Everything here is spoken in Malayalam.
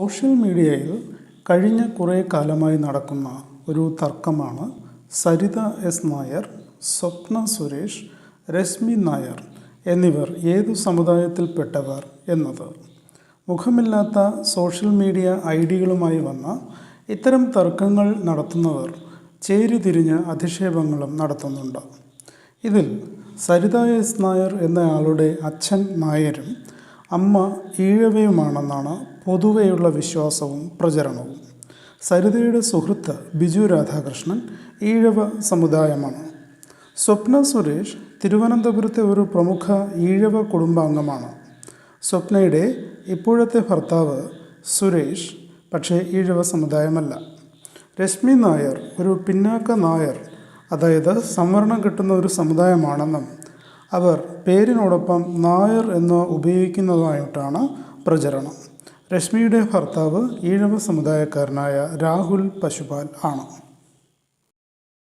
സോഷ്യൽ മീഡിയയിൽ കഴിഞ്ഞ കുറേ കാലമായി നടക്കുന്ന ഒരു തർക്കമാണ് സരിത എസ് നായർ സ്വപ്ന സുരേഷ് രശ്മി നായർ എന്നിവർ ഏതു സമുദായത്തിൽപ്പെട്ടവർ എന്നത്. മുഖമില്ലാത്ത സോഷ്യൽ മീഡിയ ഐ ഡികളുമായി വന്ന ഇത്തരം തർക്കങ്ങൾ നടത്തുന്നവർ ചേരിതിരിഞ്ഞ് അധിക്ഷേപങ്ങളും നടത്തുന്നുണ്ട്. ഇതിൽ സരിത എസ് നായർ എന്നയാളുടെ അച്ഛൻ നായരും അമ്മ ഈഴവയുമാണെന്നാണ് പൊതുവെയുള്ള വിശ്വാസവും പ്രചരണവും. സരിതയുടെ സുഹൃത്ത് ബിജു രാധാകൃഷ്ണൻ ഈഴവ സമുദായമാണ്. സ്വപ്ന സുരേഷ് തിരുവനന്തപുരത്തെ ഒരു പ്രമുഖ ഈഴവ കുടുംബാംഗമാണ്. സ്വപ്നയുടെ ഇപ്പോഴത്തെ ഭർത്താവ് സുരേഷ് പക്ഷേ ഈഴവ സമുദായമല്ല. രശ്മി നായർ ഒരു പിന്നാക്ക നായർ അതായത് സംവരണം കിട്ടുന്ന ഒരു സമുദായമാണെന്നും അവർ പേരിനോടൊപ്പം നായർ എന്ന് ഉപയോഗിക്കുന്നതായിട്ടാണ് പ്രചരണം. രശ്മിയുടെ ഭർത്താവ് ഈഴവ സമുദായക്കാരനായ രാഹുൽ പശുപാൽ ആണ്.